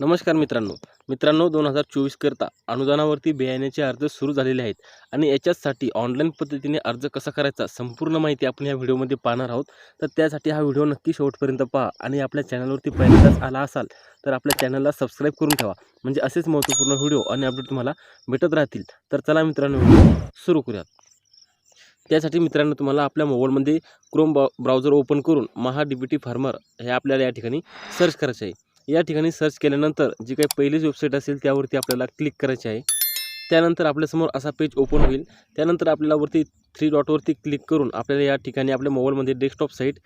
नमस्कार मित्रांनो. मित्रांनो दोन हजार चोवीस करता अनुदानावरती बियाण्याचे अर्ज सुरू झालेले आहेत आणि याच्यासाठी ऑनलाईन पद्धतीने अर्ज कसा करायचा संपूर्ण माहिती आपण या व्हिडिओमध्ये पाहणार आहोत. तर त्यासाठी हा व्हिडिओ नक्की शेवटपर्यंत पहा आणि आपल्या चॅनलवरती पहिल्यांदाच आला असाल तर आपल्या चॅनलला सबस्क्राईब करून ठेवा. म्हणजे असेच महत्त्वपूर्ण व्हिडिओ आणि अपडेट तुम्हाला भेटत राहतील. तर चला मित्रांनो व्हिडिओ सुरू करूयात. त्यासाठी मित्रांनो तुम्हाला आपल्या मोबाईलमध्ये क्रोम ब्राउझर ओपन करून Maha D B T farmer हे आपल्याला या ठिकाणी सर्च करायचे आहे. या ठिकाणी सर्च केल्यानंतर जी काही पहिलीच वेबसाईट असेल त्यावरती आपल्याला क्लिक करायची आहे. त्यानंतर आपल्यासमोर असा पेज ओपन होईल. त्यानंतर आपल्याला वरती थ्री डॉटवरती क्लिक करून आपल्याला या ठिकाणी आपल्या मोबाईलमध्ये डेस्कटॉप साईट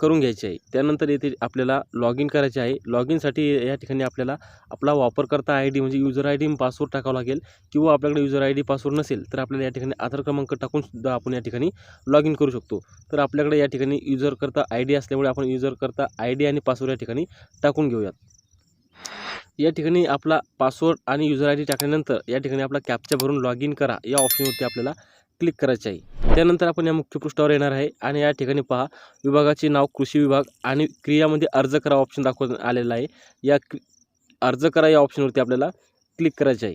करून घ्यायची आहे. त्यानंतर येथे आपल्याला लॉग इन करायचे आहे. लॉग इनसाठी या ठिकाणी आपल्याला आपला वापरकर्ता आय डी म्हणजे युजर आय डी पासवर्ड टाकावा लागेल. किंवा आपल्याकडे युजर आय डी पासवर्ड नसेल तर आपल्याला या ठिकाणी आधार क्रमांक टाकून सुद्धा आपण या ठिकाणी लॉग इन करू शकतो. तर आपल्याकडे या ठिकाणी युजर करता आय डी असल्यामुळे आपण युजर करता आय डी आणि पासवर्ड या ठिकाणी टाकून घेऊयात. या ठिकाणी आपला पासवर्ड आणि युजर आय डी टाकल्यानंतर या ठिकाणी आपला कॅपचा भरून लॉग इन करा. या ऑप्शनवरती आपल्याला क्लिक करायचे आहे. त्यानंतर आपण या मुख्य पृष्ठावर येणार आहे आणि या ठिकाणी पहा विभागाचे नाव कृषी विभाग आणि क्रियामध्ये अर्ज करा ऑप्शन दाखवण्यात आलेला आहे. या अर्ज करा या ऑप्शनवरती आपल्याला क्लिक करायचे आहे.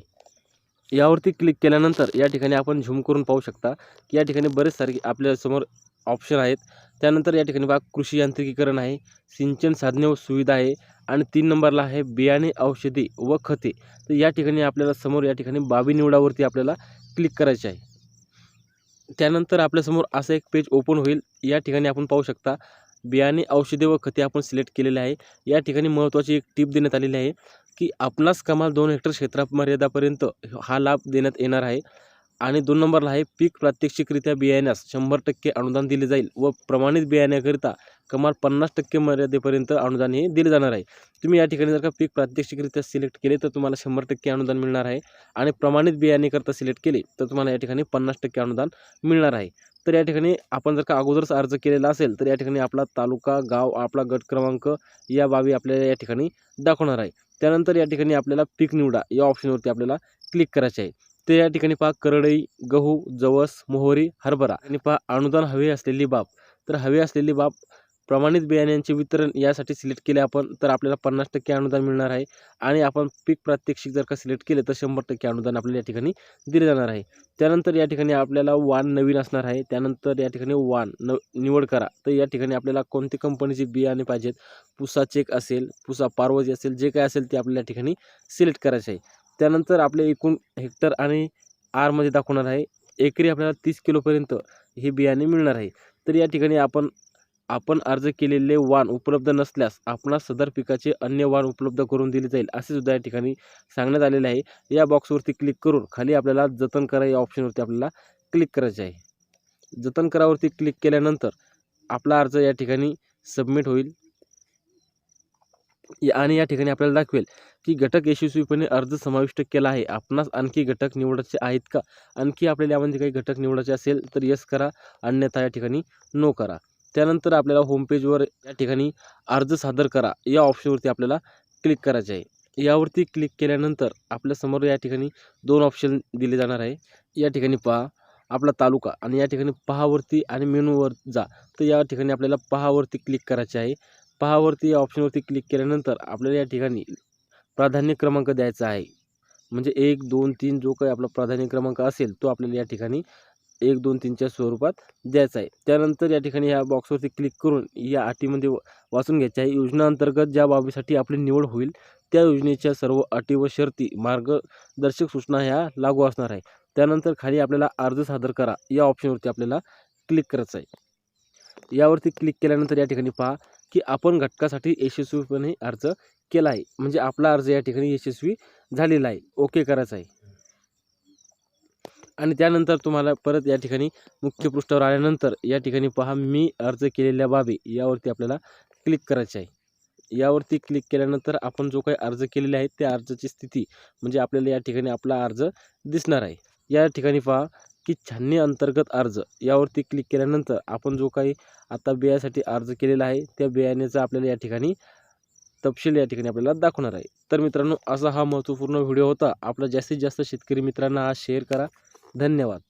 यावरती क्लिक केल्यानंतर या ठिकाणी आपण झूम करून पाहू शकता की या ठिकाणी बरेच सारे आपल्यासमोर ऑप्शन आहेत. त्यानंतर या ठिकाणी बघा कृषी यांत्रिकीकरण आहे सिंचन साधने व सुविधा आहे आणि तीन नंबरला आहे बियाणे औषधी व खते. तर या ठिकाणी आपल्याला समोर या ठिकाणी बाबी निवडावरती आपल्याला क्लिक करायचे आहे. त्यानंतर आपल्यासमोर असं एक पेज ओपन होईल. या ठिकाणी आपण पाहू शकता बियाणे औषधे व खते आपण सिलेक्ट केलेले आहे. या ठिकाणी महत्त्वाची एक टीप देण्यात आलेली आहे की आपणास कमाल दोन हेक्टर क्षेत्रामर्यादापर्यंत हा लाभ देण्यात येणार आहे. आणि दोन नंबरला आहे पीक प्रात्यक्षिकरित्या बियाण्यास शंभर टक्के अनुदान दिले जाईल व प्रमाणित बियाण्याकरिता कमाल पन्नास टक्के मर्यादेपर्यंत अनुदान हे दिले जाणार आहे. तुम्ही या ठिकाणी जर का पीक प्रात्यक्षिकरित्या सिलेक्ट केले तर तुम्हाला शंभर टक्के अनुदान मिळणार आहे आणि प्रमाणित बियाणेकरता सिलेक्ट केले तर तुम्हाला या ठिकाणी पन्नास टक्के अनुदान मिळणार आहे. तर या ठिकाणी आपण जर का अगोदरच अर्ज केलेला असेल तर या ठिकाणी आपला तालुका गाव आपला गट क्रमांक या बाबी आपल्याला या ठिकाणी दाखवणार आहे. त्यानंतर या ठिकाणी आपल्याला पीक निवडा या ऑप्शनवरती आपल्याला क्लिक करायचे आहे. ते या ठिकाणी पहा करडई गहू जवस मोहरी हरभरा. आणि पहा अनुदान हवे असलेली बाब. तर हवे असलेली बाब प्रमाणित बियाण्यांचे वितरण यासाठी सिलेक्ट केले आपण तर आपल्याला पन्नास टक्के अनुदान मिळणार आहे. आणि आपण पीक प्रात्यक्षिक जर का सिलेक्ट केले तर शंभर टक्के अनुदान आपल्याला या ठिकाणी दिले जाणार आहे. त्यानंतर या ठिकाणी आपल्याला वाण नवीन असणार आहे. त्यानंतर या ठिकाणी वाण न निवड करा. तर या ठिकाणी आपल्याला कोणती कंपनीची बियाणे पाहिजेत? पुसा चेक असेल पुसा पार्वती असेल जे काय असेल ते आपल्याला या ठिकाणी सिलेक्ट करायचे आहे. त्यानंतर आपले एकूण हेक्टर आणि आरमध्ये दाखवणार आहे. एकरी आपल्याला तीस किलोपर्यंत हे बियाणे मिळणार आहे. तर या ठिकाणी आपण आपण अर्ज केलेले वाण उपलब्ध नसल्यास आपणास सदर पिकाचे अन्य वाण उपलब्ध करून दिले जाईल असे सुद्धा या ठिकाणी सांगण्यात आलेले आहे. या बॉक्सवरती क्लिक करून खाली आपल्याला जतन करा या ऑप्शनवरती आपल्याला क्लिक करायचे आहे. जतन करावरती क्लिक केल्यानंतर आपला अर्ज या ठिकाणी सबमिट होईल. आणि या ठिकाणी आपल्याला दाखवेल की घटक यशस्वीपणे अर्ज समाविष्ट केला आहे. आपणास आणखी घटक निवडायचे आहेत का? आणखी आपल्याला यामध्ये काही घटक निवडायचे असेल तर यस करा अन्यथा या ठिकाणी नो करा. त्यानंतर आपल्याला होमपेजवर या ठिकाणी अर्ज सादर करा. या ऑप्शनवरती आपल्याला क्लिक करायचे आहे. यावरती क्लिक केल्यानंतर आपल्यासमोर या ठिकाणी दोन ऑप्शन दिले जाणार आहे. या ठिकाणी पहा आपला तालुका आणि या ठिकाणी पहावरती आणि मेनूवर जा. तर या ठिकाणी आपल्याला पहावरती क्लिक करायचे आहे. पहावरती या ऑप्शनवरती क्लिक केल्यानंतर आपल्याला या ठिकाणी प्राधान्य क्रमांक द्यायचा आहे. म्हणजे एक दोन तीन जो काही आपला प्राधान्य क्रमांक असेल तो आपल्याला या ठिकाणी एक दोन तीनच्या स्वरूपात द्यायचा आहे. त्यानंतर या ठिकाणी ह्या बॉक्सवरती क्लिक करून या अटीमध्ये वाचून घ्यायचे आहे. योजनाअंतर्गत ज्या बाबीसाठी आपली निवड होईल त्या योजनेच्या सर्व अटी व शर्ती मार्गदर्शक सूचना ह्या लागू असणार आहे. त्यानंतर खाली आपल्याला अर्ज सादर करा. या ऑप्शनवरती आपल्याला क्लिक करायचं आहे. यावरती क्लिक केल्यानंतर या ठिकाणी पहा. की आपण घटकासाठी यशस्वीपणे अर्ज केला आहे. म्हणजे आपला अर्ज या ठिकाणी यशस्वी झालेला आहे. ओके करायचा आहे. आणि त्यानंतर तुम्हाला परत या ठिकाणी मुख्य पृष्ठावर आल्यानंतर या ठिकाणी पहा मी अर्ज केलेल्या बाबी यावरती आपल्याला क्लिक करायचे आहे. यावरती क्लिक केल्यानंतर आपण जो काही अर्ज केलेले आहे त्या अर्जाची स्थिती म्हणजे आपल्याला या ठिकाणी आपला अर्ज दिसणार आहे. या ठिकाणी पहा की छाननी अंतर्गत अर्ज. यावरती क्लिक केल्यानंतर आपण जो काही आता बियासाठी अर्ज केलेला आहे त्या बियाण्याचा आपल्याला या ठिकाणी तपशील या ठिकाणी आपल्याला दाखवणार आहे. तर मित्रांनो असा हा महत्त्वपूर्ण व्हिडिओ होता. आपला जास्तीत जास्त शेतकरी मित्रांना हा शेअर करा. धन्यवाद.